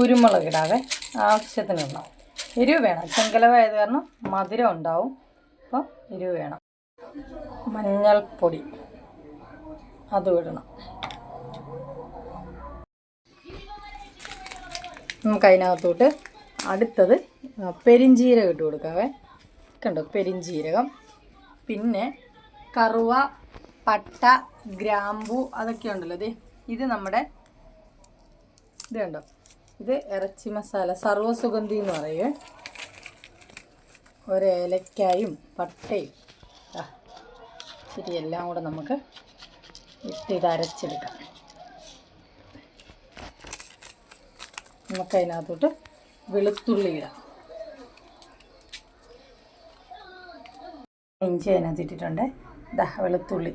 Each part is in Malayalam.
കുരുമുളക് ഇടാതെ ആവശ്യത്തിന് എരിവ് വേണം. ചെങ്കലവായത് കാരണം മധുരം ഉണ്ടാവും. അപ്പോൾ എരിവ് വേണം. മഞ്ഞൾപ്പൊടി. അതും ഇടണം. നമുക്ക് അതിനകത്തോട്ട് അടുത്തത് പെരിഞ്ജീരകം ഇട്ട് കൊടുക്കാവേ. കണ്ടോ? പെരിഞ്ജീരകം പിന്നെ കറുവ പട്ട ഗ്രാമ്പു അതൊക്കെ ഉണ്ടല്ലോ ഇത് ഇത് നമ്മുടെ ഇത് കണ്ടോ? ഇത് ഇറച്ചി മസാല സർവസുഗന്ധി എന്ന് പറയുക ഒരു ഏലക്കായും പട്ടയും. ഇച്ചിരി എല്ലാം കൂടെ നമുക്ക് ഇട്ട് ഇത് അരച്ചെടുക്കാം. നമുക്കതിനകത്തോട്ട് വെളുത്തുള്ളി ഇടാം. ഇഞ്ചി അതിനകത്ത് ഇട്ടിട്ടുണ്ട്. ദാ വെളുത്തുള്ളി.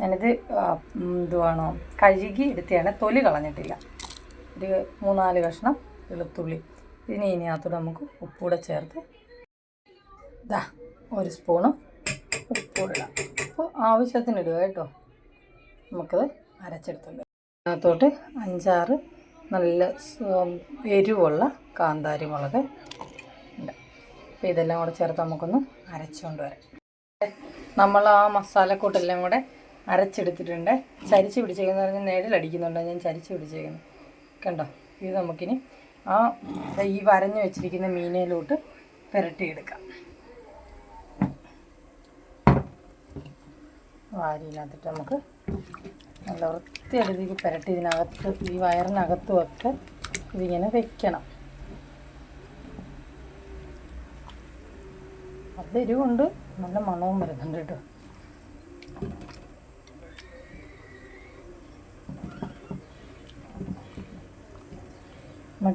ഞാനിത് എന്തുവാണോ കഴുകി എടുത്തതാണ്. തൊലി കളഞ്ഞിട്ടില്ല. ഒരു മൂന്നാൽ കഷ്ണം വെളുത്തുള്ളി. ഇനി ഇതിനകത്തോട്ട് നമുക്ക് ഉപ്പൂടെ ചേർത്ത് ഇതാ ഒരു സ്പൂണും ഉപ്പൂടെ ഇടാം അപ്പോൾ ആവശ്യത്തിന് ഇടുക കേട്ടോ. നമുക്കത് അരച്ചെടുത്തുണ്ട് അതിനകത്തോട്ട് അഞ്ചാറ് നല്ല എരിവുള്ള കാന്താരി മുളക് ഉണ്ട്. അപ്പോൾ ഇതെല്ലാം കൂടെ ചേർത്ത് നമുക്കൊന്ന് അരച്ചുകൊണ്ട് വരാം. നമ്മൾ ആ മസാലക്കൂട്ടെല്ലാം കൂടെ അരച്ചെടുത്തിട്ടുണ്ട്. ചരിച്ച് പിടിച്ചേക്കുന്ന പറഞ്ഞാൽ നേരിലടിക്കുന്നുണ്ട്? ഞാൻ ചരിച്ച് പിടിച്ചേക്കുന്നു. കണ്ടോ? ഇത് നമുക്കിനി ആ ഈ വരഞ്ഞു വെച്ചിരിക്കുന്ന മീനയിലോട്ട് പുരട്ടിയെടുക്കാം. വാരിയിനകത്തിട്ട് നമുക്ക് നല്ല വൃത്തിയായിട്ട് പുരട്ടി ഇതിനകത്ത് ഈ വയറിനകത്തും ഒക്കെ ഇതിങ്ങനെ വെക്കണം. അത് എരിവുണ്ട്. നല്ല മണവും വരുന്നുണ്ട് കേട്ടോ.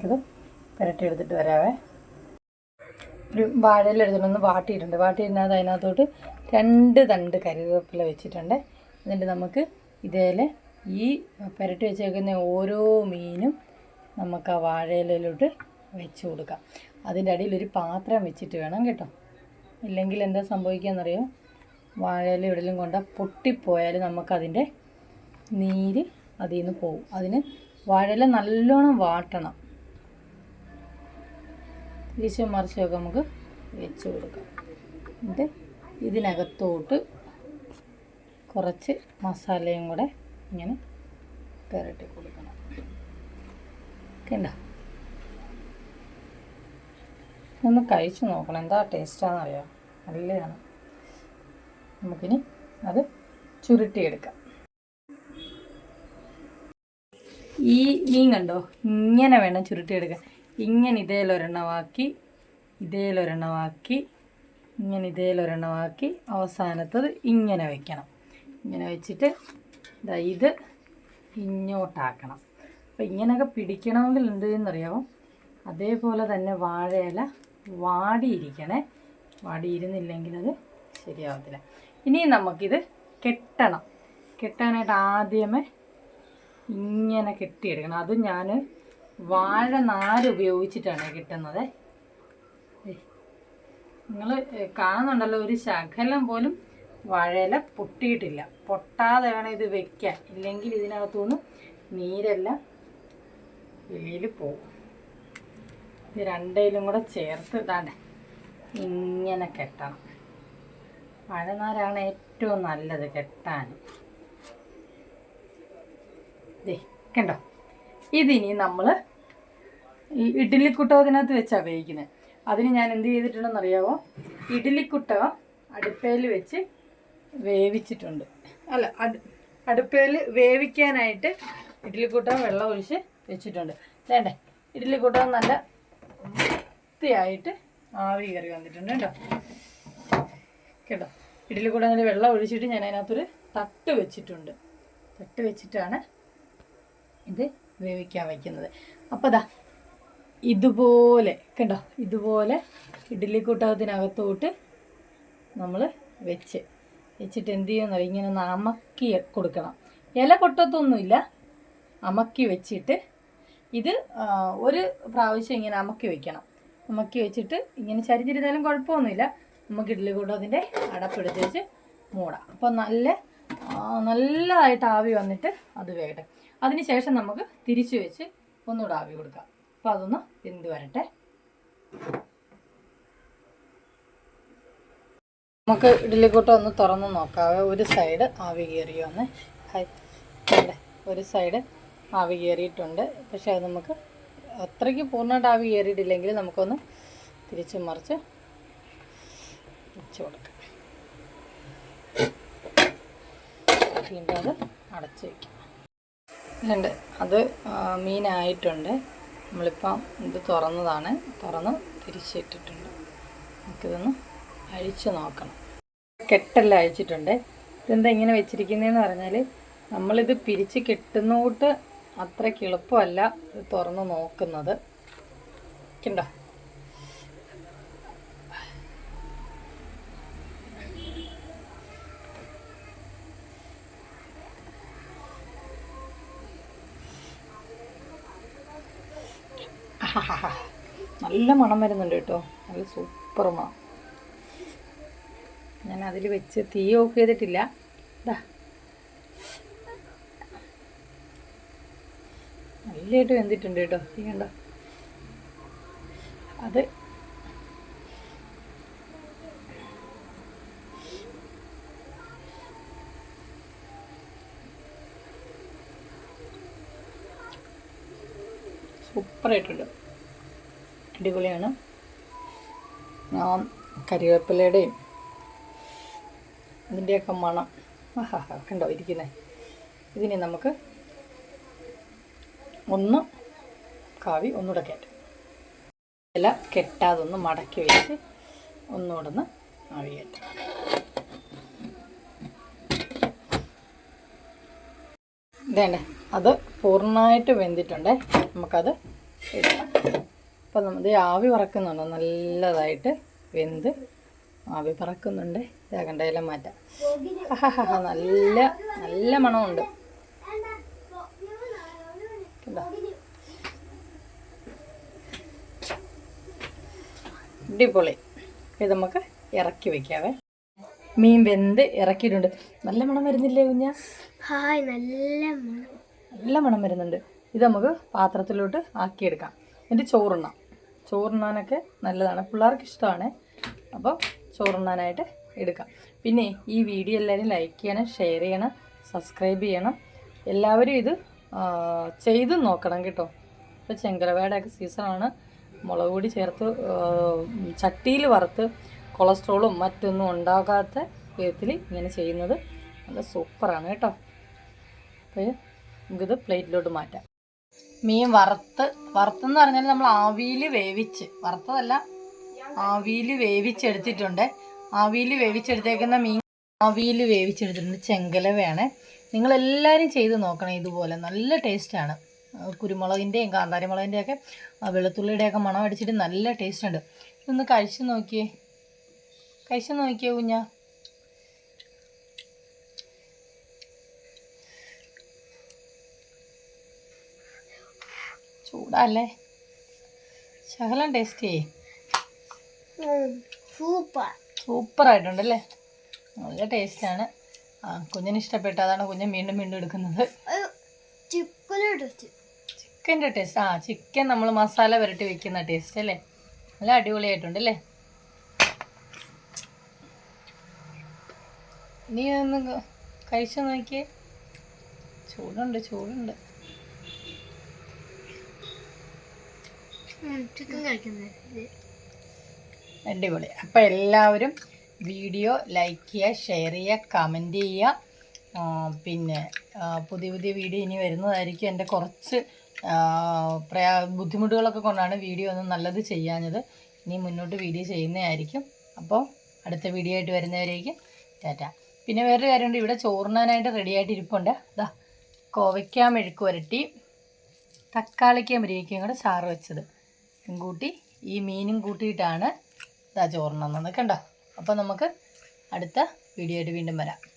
നമുക്കിത് പുരട്ടി എടുത്തിട്ട് വരാവേ. ഒരു വാഴയില എടുത്തിട്ടൊന്ന് വാട്ടിയിട്ടുണ്ട്. വാട്ടിയിരുന്നത് അതിനകത്തോട്ട് രണ്ട് തണ്ട് കറിവേപ്പില വെച്ചിട്ടുണ്ട്. എന്നിട്ട് നമുക്ക് ഇതേലെ ഈ പുരട്ടി വെച്ചേക്കുന്ന ഓരോ മീനും നമുക്ക് ആ വാഴയിലോട്ട് വെച്ച് കൊടുക്കാം. അതിന്റെ അടിയിൽ ഒരു പാത്രം വെച്ചിട്ട് വേണം കേട്ടോ. ഇല്ലെങ്കിൽ എന്താ സംഭവിക്കുകയെന്നറിയോ വാഴയില എവിടെയും കൊണ്ട പൊട്ടിപ്പോയാൽ നമുക്കതിന്റെ നീര് അതിൽ നിന്ന് പോകും അതിന് വാഴയില നല്ലോണം വാട്ടണം. തിരിച്ചും മറിച്ചൊക്കെ നമുക്ക് വെച്ച് കൊടുക്കാം. എന്നിട്ട് ഇതിനകത്തോട്ട് കുറച്ച് മസാലയും കൂടെ ഇങ്ങനെ പുരട്ടി കൊടുക്കണം. കണ്ടോ? ഒന്ന് കഴിച്ച് നോക്കണം. എന്താ ടേസ്റ്റാണെന്നറിയാം നല്ലതാണ്. നമുക്കിനി അത് ചുരുട്ടിയെടുക്കാം. ഈ മീൻ കണ്ടോ? ഇങ്ങനെ വേണം ചുരുട്ടിയെടുക്കാൻ. ഇങ്ങനെ ഇതേലൊരെണ്ണമാക്കി ഇതേലൊരെണ്ണമാക്കി ഇങ്ങനെ ഇതേലൊരെണ്ണമാക്കി അവസാനത്തത് ഇങ്ങനെ വയ്ക്കണം ഇങ്ങനെ വെച്ചിട്ട് ദാ ഇത് ഇങ്ങോട്ടാക്കണം. അപ്പോൾ ഇങ്ങനെയൊക്കെ പിടിക്കണമെങ്കിൽ എന്ത് ചെയ്യുന്നറിയാമോ അതേപോലെ തന്നെ വാഴയില വാടിയിരിക്കണേ. വാടിയിരുന്നില്ലെങ്കിൽ അത് ശരിയാവത്തില്ല. ഇനി നമുക്കിത് കെട്ടണം. കെട്ടാനായിട്ട് ആദ്യമേ ഇങ്ങനെ കെട്ടിയെടുക്കണം. അത് ഞാൻ വാഴ നാര് ഉപയോഗിച്ചിട്ടാണ് കിട്ടുന്നത്. നിങ്ങൾ കാണുന്നുണ്ടല്ലോ ഒരു ശകലം പോലും വാഴയില പൊട്ടിയിട്ടില്ല. പൊട്ടാതെ വേണം ഇത് വെക്കാൻ ഇല്ലെങ്കിൽ ഇതിനകത്തുനിന്ന് നീരെല്ലാം വെളിയിൽ പോകും ഇത് രണ്ടേലും കൂടെ ചേർത്ത് ഇതാണ്ട് ഇങ്ങനെ കെട്ടണം. വാഴനാരാണ് ഏറ്റവും നല്ലത് കെട്ടാൻ. ദേ കണ്ടോ? ഇതിനി നമ്മൾ ഈ ഇഡ്ഡലിക്കുട്ടകത്തിനകത്ത് വെച്ചാണ് വേവിക്കുന്നത് അതിന് ഞാൻ എന്ത് ചെയ്തിട്ടുണ്ടെന്ന് അറിയാമോ ഇഡ്ഡലിക്കുട്ടകം അടുപ്പയിൽ വെച്ച് വേവിച്ചിട്ടുണ്ട്. അല്ല അടു അടുപ്പയിൽ വേവിക്കാനായിട്ട് ഇഡ്ഡലിക്കുട്ടകം വെള്ളം ഒഴിച്ച് വെച്ചിട്ടുണ്ട്. വേണ്ടേ? ഇഡ്ഡലിക്കുട്ടകം നല്ല വൃത്തിയായിട്ട് ആവി കയറി വന്നിട്ടുണ്ട് കേട്ടോ. കേട്ടോ? ഇഡ്ഡലിക്കുട്ടകത്തിൽ വെള്ളം ഒഴിച്ചിട്ട് ഞാൻ അതിനകത്തൊരു തട്ട് വെച്ചിട്ടുണ്ട്. തട്ട് വെച്ചിട്ടാണ് ഇത് വേവിക്കാൻ വയ്ക്കുന്നത്. അപ്പോൾ ദാ ഇതുപോലെ കണ്ടോ? ഇതുപോലെ ഇഡ്ഡലി കൂട്ടകത്തിനകത്തോട്ട് നമ്മൾ വെച്ച്. വെച്ചിട്ട് എന്ത് ചെയ്യുമെന്നറിയോ ഇങ്ങനെ ഒന്ന് അമക്കി കൊടുക്കണം. ഇല കൊട്ടത്തൊന്നുമില്ല അമക്കി വെച്ചിട്ട് ഇത് ഒരു പ്രാവശ്യം ഇങ്ങനെ അമക്കി വെക്കണം. അമക്കി വെച്ചിട്ട് ഇങ്ങനെ ചരിഞ്ഞിരുന്നാലും കുഴപ്പമൊന്നുമില്ല. നമുക്ക് ഇഡ്ഡലി കൂട്ടത്തിന്റെ അടപ്പെടുത്ത് വെച്ച് മൂടാം. അപ്പോൾ നല്ല നല്ലതായിട്ട് ആവി വന്നിട്ട് അത് വേകട്ടെ. അതിന് ശേഷം നമുക്ക് തിരിച്ചു വെച്ച് ഒന്നുകൂടെ ആവി കൊടുക്കാം. അപ്പോൾ അതൊന്ന് വെന്ത് വരട്ടെ. നമുക്ക് ഇഡ്ഡലിക്കൂട്ടം ഒന്ന് തുറന്ന് നോക്കാവേ. ഒരു സൈഡ് ആവി കയറിയോ ഒന്ന് ഒരു സൈഡ് ആവി കയറിയിട്ടുണ്ട് പക്ഷേ അത് നമുക്ക് അത്രയ്ക്ക് പൂർണമായിട്ട് ആവി കയറിയിട്ടില്ലെങ്കിൽ നമുക്കൊന്ന് തിരിച്ചു മറിച്ച് വെച്ച് കൊടുക്കാം. വീണ്ടും അത് അടച്ച് വയ്ക്കാം അത് മീനായിട്ടുണ്ട്. നമ്മളിപ്പം ഇത് തുറന്നതാണ്. തുറന്ന് തിരിച്ചിട്ടിട്ടുണ്ട്. നമുക്കിതൊന്ന് അഴിച്ചു നോക്കണം. കെട്ടെല്ലാം അഴിച്ചിട്ടുണ്ട്. ഇതെന്താ ഇങ്ങനെ വെച്ചിരിക്കുന്നതെന്ന് പറഞ്ഞാൽ നമ്മളിത് പിരിച്ച് കെട്ടുന്നോട്ട് അത്രയ്ക്ക് എളുപ്പമല്ല ഇത് തുറന്ന് നോക്കുന്നത്. കണ്ടോ നല്ല മണം വരുന്നുണ്ട് കേട്ടോ. നല്ല സൂപ്പർ മണം. ഞാൻ അതിൽ വെച്ച് തീ ഓഫ് ചെയ്തിട്ടില്ല. നല്ലതായിട്ട് വെന്തിട്ടുണ്ട് കേട്ടോ. തീ കണ്ടോ? അത് സൂപ്പറായിട്ടുണ്ട്. അടിപൊളിയാണ്. ഞാൻ കരിവേപ്പിലയുടെയും ഇതിന്റെയൊക്കെ മണം. ആഹാ കണ്ടോ ഇരിക്കുന്നത് ഇതിനെ നമുക്ക് ഒന്ന് കാവി ഒന്നുകൂടെ കയറ്റാം. ഇല കെട്ടാതൊന്ന് മടക്കി വെച്ച് ഒന്നുകൂടെ ഒന്ന് ആവി കയറ്റാം. ഇതേണ്ട? അത് പൂർണമായിട്ട് വെന്തിട്ടുണ്ട്. നമുക്കത് ഇടാം. അപ്പം നമ്മൾ ആവി പറക്കുന്നുണ്ട്. നല്ലതായിട്ട് വെന്ത് ആവി പറക്കുന്നുണ്ട്. ഇതാ കണ്ട ഇല മാറ്റാം. നല്ല നല്ല മണമുണ്ട്. കണ്ടോ? അടിപൊളി. ഇത് നമുക്ക് ഇറക്കി വെക്കാവേ. മീൻ വെന്ത് ഇറക്കിയിട്ടുണ്ട്. നല്ല മണം വരുന്നില്ലേ കുഞ്ഞ? ഹായ് നല്ല മണം. നല്ല മണം വരുന്നുണ്ട്. ഇത് നമുക്ക് പാത്രത്തിലോട്ട് ആക്കിയെടുക്കാം. എന്നിട്ട് ചോറുണ്ണാം. ചോറുണ്ണാനൊക്കെ നല്ലതാണ്. പിള്ളേർക്ക് ഇഷ്ടമാണ്. അപ്പോൾ ചോറുണ്ണാനായിട്ട് എടുക്കാം. പിന്നെ ഈ വീഡിയോ എല്ലാവരും ലൈക്ക് ചെയ്യണം ഷെയർ ചെയ്യണം സബ്സ്ക്രൈബ് ചെയ്യണം. എല്ലാവരും ഇത് ചെയ്ത് നോക്കണം കേട്ടോ. ഇപ്പോൾ ചെങ്കലവയുടെയൊക്കെ സീസണാണ് മുളക് പൊടി ചേർത്ത് ചട്ടിയിൽ വറുത്ത് കൊളസ്ട്രോളും മറ്റൊന്നും ഉണ്ടാകാത്ത വിധത്തിൽ ഇങ്ങനെ ചെയ്യുന്നത് നല്ല സൂപ്പറാണ് കേട്ടോ. അപ്പോൾ നമുക്കിത് പ്ലേറ്റിലോട്ട് മാറ്റാം. മീൻ വറുത്ത് വറുത്തെന്ന് പറഞ്ഞാൽ നമ്മൾ ആവിയിൽ വേവിച്ച് വറുത്തതല്ല ആവിയിൽ വേവിച്ചെടുത്തിട്ടുണ്ട്. ആവിയിൽ വേവിച്ചെടുത്തേക്കുന്ന മീൻ ആവിയിൽ വേവിച്ചെടുത്തിട്ടുണ്ട്. ചെങ്കലവയാണ്. നിങ്ങളെല്ലാവരും ചെയ്ത് നോക്കണം ഇതുപോലെ. നല്ല ടേസ്റ്റാണ്. കുരുമുളകിന്റെയും കാന്താരിമുളകിന്റെയൊക്കെ വെളുത്തുള്ളിയുടെയൊക്കെ മണം അടിച്ചിട്ട് നല്ല ടേസ്റ്റ് ഉണ്ട് ഇതൊന്ന് കഴിച്ച് നോക്കിയേ. കഴിച്ച് നോക്കിയേ കുഞ്ഞാ? ചൂടല്ലേ? ശകലം ടേസ്റ്റ് ചെയ്യേ. സൂപ്പർ ആയിട്ടുണ്ടല്ലേ? നല്ല ടേസ്റ്റാണ് ആ കുഞ്ഞിന് ഇഷ്ടപ്പെട്ട അതാണ് കുഞ്ഞൻ വീണ്ടും വീണ്ടും എടുക്കുന്നത്. ചിക്കന്റെ ടേസ്റ്റ് ആ ചിക്കൻ നമ്മൾ മസാല പുരട്ടി വെക്കുന്ന ടേസ്റ്റ് അല്ലേ? നല്ല അടിപൊളിയായിട്ടുണ്ട് അല്ലേ നീ ഒന്ന് കഴിച്ചു നോക്കിയേ. ചൂടുണ്ട് ചൂടുണ്ട് ചിക്കൻ കഴിക്കുന്നത് അടിപൊളി. അപ്പോൾ എല്ലാവരും വീഡിയോ ലൈക്ക് ചെയ്യുക ഷെയർ ചെയ്യുക കമന്റ് ചെയ്യുക. പിന്നെ പുതിയ പുതിയ വീഡിയോ ഇനി വരുന്നതായിരിക്കും എന്റെ കുറച്ച് പ്രയാ ബുദ്ധിമുട്ടുകളൊക്കെ കൊണ്ടാണ് വീഡിയോ ഒന്നും നല്ലത് ചെയ്യാഞ്ഞത്. ഇനി മുന്നോട്ട് വീഡിയോ ചെയ്യുന്നതായിരിക്കും. അപ്പോൾ അടുത്ത വീഡിയോ ആയിട്ട് വരുന്നവരേക്കും ടാറ്റ. പിന്നെ വേറൊരു കാര്യമുണ്ട് ഇവിടെ ചോറിനാനായിട്ട് റെഡി ആയിട്ട് ഇരിപ്പുണ്ട്. ഇതാ കോവയ്ക്ക മെഴുക്ക് വരട്ടി തക്കാളിക്ക മുരിങ്ങയ്ക്കയും കൂടെ ചാറ് വെച്ചത്. കൂട്ടി ഈ മീനും കൂട്ടിയിട്ടാണ് ഇതാ ചോറിനെന്നത്. കണ്ടോ? അപ്പോൾ നമുക്ക് അടുത്ത വീഡിയോ ആയിട്ട് വീണ്ടും വരാം.